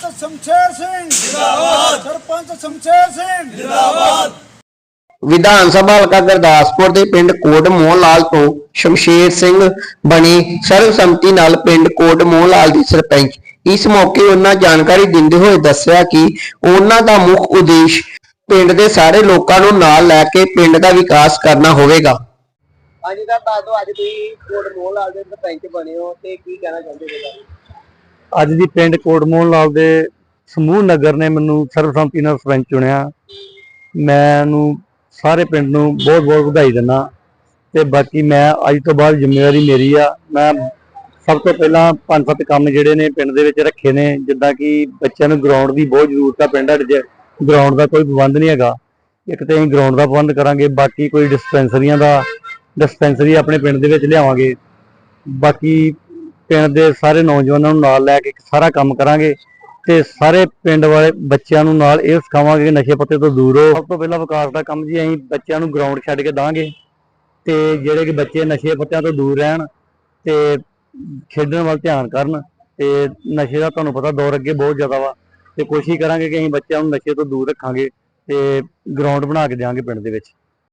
ਸ਼ਮਸ਼ੇਰ ਸਿੰਘ। ਜਿੰਦਾਬਾਦ। ਸਰਪੰਚ ਸ਼ਮਸ਼ੇਰ ਸਿੰਘ। ਜਿੰਦਾਬਾਦ। ਵਿਧਾਨ ਸਭਾ ਹਲਕਾ ਗੁਰਦਾਸਪੁਰ ਦੇ ਪਿੰਡ ਕੋਟ ਮੋਹਨ ਲਾਲ ਤੋਂ ਸ਼ਮਸ਼ੇਰ ਸਿੰਘ ਬਣੀ ਸਰਵਸੰਮਤੀ ਨਾਲ ਪਿੰਡ ਕੋਟ ਮੋਹਨ ਲਾਲ ਦੇ ਸਰਪੰਚ। ਇਸ ਮੌਕੇ ਉਹਨਾਂ ਜਾਣਕਾਰੀ ਦਿੰਦੇ ਹੋਏ ਦੱਸਿਆ ਕਿ ਉਹਨਾਂ ਦਾ ਮੁੱਖ ਉਦੇਸ਼ ਪਿੰਡ ਦੇ ਸਾਰੇ ਲੋਕਾਂ ਨੂੰ ਨਾਲ ਲੈ ਕੇ ਪਿੰਡ ਦਾ ਵਿਕਾਸ ਕਰਨਾ ਹੋਵੇਗਾ। ਹਾਂਜੀ ਸਰ ਦੱਸ ਦਿਓ ਅੱਜ ਤੁਸੀਂ ਕੋਟ ਮੋਹਨ ਲਾਲ ਦੇ ਸਰਪੰਚ ਬਣੇ ਹੋ ਤੇ ਕੀ ਕਹਿਣਾ ਚਾਹੁੰਦੇ ਹੋ? ਅੱਜ ਦੀ ਪਿੰਡ ਕੋਟਮੋਹਨ ਲਾਲ ਦੇ ਸਮੂਹ ਨਗਰ ਨੇ ਮੈਨੂੰ ਸਰਬਸੰਮਤੀ ਨਾਲ ਸਰਪੰਚ ਚੁਣਿਆ। ਮੈਂ ਮੈਨੂੰ ਸਾਰੇ ਪਿੰਡ ਨੂੰ ਬਹੁਤ ਬਹੁਤ ਵਧਾਈ ਦਿੰਦਾ। ਤੇ ਬਾਕੀ ਮੈਂ ਅੱਜ ਤੋਂ ਬਾਅਦ ਜ਼ਿੰਮੇਵਾਰੀ ਮੇਰੀ ਆ। ਮੈਂ ਸਭ ਤੋਂ ਪਹਿਲਾਂ ਪੰਜ, ਸੱਤ ਕੰਮ ਜਿਹੜੇ ਨੇ ਪਿੰਡ ਦੇ ਵਿੱਚ ਰੱਖੇ ਨੇ। ਜਿੱਦਾਂ ਕਿ ਬੱਚਿਆਂ ਨੂੰ ਗਰਾਊਂਡ ਦੀ ਬਹੁਤ ਜ਼ਰੂਰਤ ਆ ਪਿੰਡ ਸਾਡੇ 'ਚ ਗਰਾਊਂਡ ਦਾ ਕੋਈ ਪ੍ਰਬੰਧ ਨਹੀਂ ਹੈਗਾ। ਇੱਕ ਤੇ ਅਸੀਂ ਗਰਾਊਂਡ ਦਾ ਪ੍ਰਬੰਧ ਕਰਾਂਗੇ। ਬਾਕੀ ਕੋਈ ਡਿਸਪੈਂਸਰੀਆਂ ਦਾ ਡਿਸਪੈਂਸਰੀ ਆਪਣੇ ਪਿੰਡ ਦੇ ਵਿੱਚ ਲਿਆਵਾਂਗੇ। ਬਾਕੀ ਪਿੰਡ ਦੇ ਸਾਰੇ ਨੌਜਵਾਨਾਂ ਨੂੰ ਨਾਲ ਲੈ ਕੇ ਇੱਕ ਸਾਰਾ ਕੰਮ ਕਰਾਂਗੇ ਤੇ ਸਾਰੇ ਪਿੰਡ ਵਾਲੇ ਬੱਚਿਆਂ ਨੂੰ ਨਾਲ ਇਹ ਸਿਖਾਵਾਂਗੇ ਕਿ ਨਸ਼ੇ ਪੱਤੇ ਤੋਂ ਦੂਰ ਰਹੋ। ਸਭ ਤੋਂ ਪਹਿਲਾਂ ਵਿਕਾਸ ਦਾ ਕੰਮ ਜੀ ਅਸੀਂ ਬੱਚਿਆਂ ਨੂੰ ਗਰਾਊਂਡ ਛੱਡ ਕੇ ਦਾਂਗੇ ਤੇ ਜਿਹੜੇ ਕਿ ਬੱਚੇ ਨਸ਼ੇ ਪੱਤਿਆਂ ਤੋਂ ਦੂਰ ਰਹਿਣ ਤੇ ਖੇਡਣ ਵੱਲ ਧਿਆਨ ਕਰਨ ਤੇ ਨਸ਼ੇ ਦਾ ਤੁਹਾਨੂੰ ਪਤਾ ਦੌਰ ਅੱਗੇ ਬਹੁਤ ਜ਼ਿਆਦਾ ਵਾ ਤੇ ਕੋਸ਼ਿਸ਼ ਕਰਾਂਗੇ ਕਿ ਅਸੀਂ ਬੱਚਿਆਂ ਨੂੰ ਨਸ਼ੇ ਤੋਂ ਦੂਰ ਰੱਖਾਂਗੇ ਤੇ ਗਰਾਊਂਡ ਬਣਾ ਕੇ ਦਿਆਂਗੇ ਪਿੰਡ ਦੇ ਵਿੱਚ।